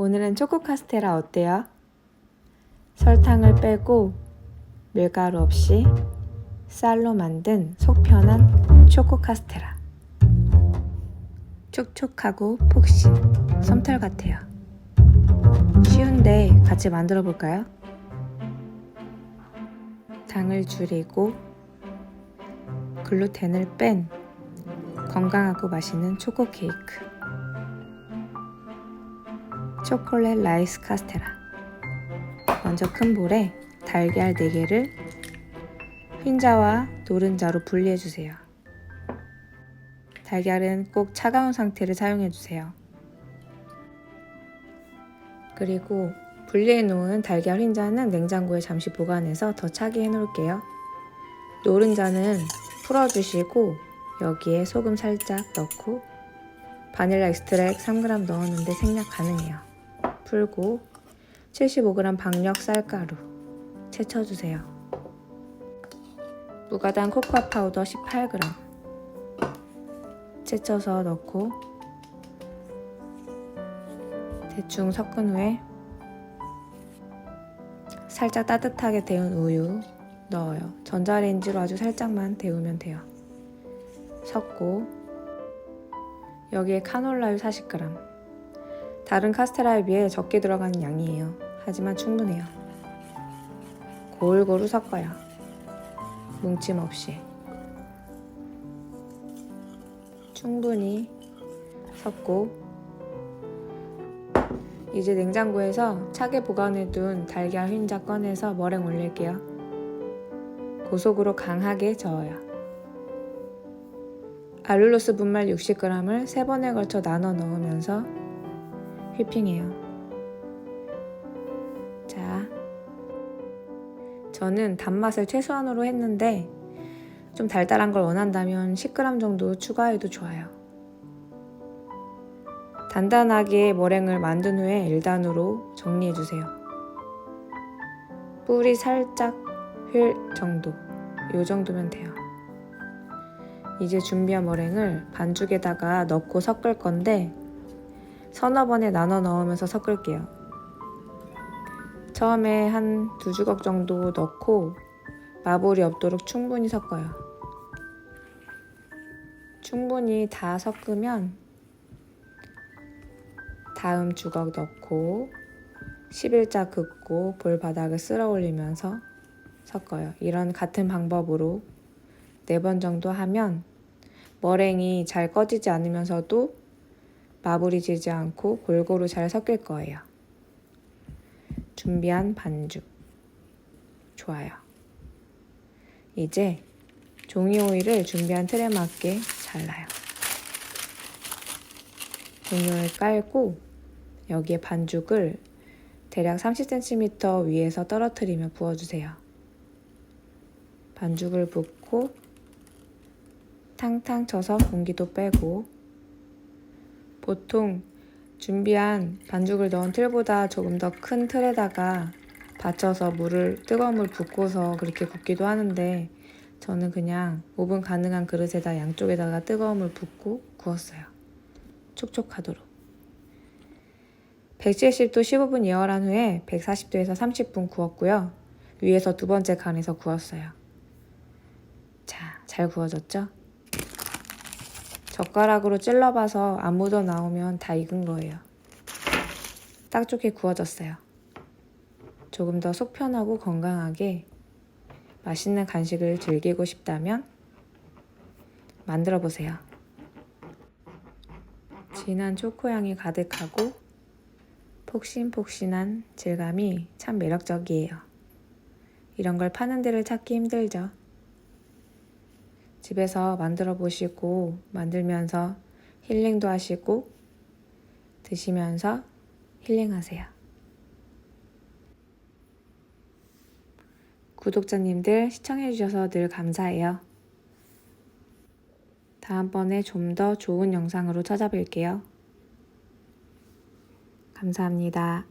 오늘은 초코 카스테라 어때요? 설탕을 빼고 밀가루 없이 쌀로 만든 속 편한 초코 카스테라. 촉촉하고 폭신, 솜털 같아요. 쉬운데 같이 만들어 볼까요? 당을 줄이고 글루텐을 뺀 건강하고 맛있는 초코 케이크. 초콜릿 라이스 카스테라. 먼저 큰 볼에 달걀 4개를 흰자와 노른자로 분리해 주세요. 달걀은 꼭 차가운 상태를 사용해 주세요. 그리고 분리해 놓은 달걀 흰자는 냉장고에 잠시 보관해서 더 차게 해 놓을게요. 노른자는 풀어주시고 여기에 소금 살짝 넣고 바닐라 익스트랙 3g 넣었는데 생략 가능해요. 풀고 75g 박력 쌀가루 채쳐주세요. 무가당 코코아 파우더 18g 채쳐서 넣고 대충 섞은 후에 살짝 따뜻하게 데운 우유 넣어요. 전자레인지로 아주 살짝만 데우면 돼요. 섞고 여기에 카놀라유 40g 다른 카스테라에 비해 적게 들어가는 양이에요. 하지만 충분해요. 골고루 섞어요. 뭉침 없이 충분히 섞고 이제 냉장고에서 차게 보관해둔 달걀 흰자 꺼내서 머랭 올릴게요. 고속으로 강하게 저어요. 알룰로스 분말 60g을 3번에 걸쳐 나눠 넣으면서 휘핑해요. 자, 저는 단맛을 최소한으로 했는데 좀 달달한 걸 원한다면 10g 정도 추가해도 좋아요. 단단하게 머랭을 만든 후에 1단으로 정리해주세요. 뿔이 살짝 휠 정도, 요 정도면 돼요. 이제 준비한 머랭을 반죽에다가 넣고 섞을 건데 서너 번에 나눠 넣으면서 섞을게요. 처음에 한 두 주걱 정도 넣고 마블이 없도록 충분히 섞어요. 충분히 다 섞으면 다음 주걱 넣고 11자 긋고 볼 바닥을 쓸어 올리면서 섞어요. 이런 같은 방법으로 4번 정도 하면 머랭이 잘 꺼지지 않으면서도 마블이 지지 않고 골고루 잘 섞일 거예요. 준비한 반죽. 좋아요. 이제 종이 오일을 준비한 틀에 맞게 잘라요. 종이 오일 깔고 여기에 반죽을 대략 30cm 위에서 떨어뜨리며 부어주세요. 반죽을 붓고 탕탕 쳐서 공기도 빼고 보통 준비한 반죽을 넣은 틀보다 조금 더 큰 틀에다가 받쳐서 물을 뜨거운 물 붓고서 그렇게 굽기도 하는데 저는 그냥 오븐 가능한 그릇에다 양쪽에다가 뜨거운 물 붓고 구웠어요. 촉촉하도록. 170도 15분 예열한 후에 140도에서 30분 구웠고요. 위에서 두 번째 칸에서 구웠어요. 자, 잘 구워졌죠? 젓가락으로 찔러봐서 안 묻어 나오면 다 익은 거예요. 딱 좋게 구워졌어요. 조금 더 속 편하고 건강하게 맛있는 간식을 즐기고 싶다면 만들어 보세요. 진한 초코향이 가득하고 폭신폭신한 질감이 참 매력적이에요. 이런 걸 파는 데를 찾기 힘들죠. 집에서 만들어 보시고 만들면서 힐링도 하시고 드시면서 힐링하세요. 구독자님들 시청해주셔서 늘 감사해요. 다음번에 좀 더 좋은 영상으로 찾아뵐게요. 감사합니다.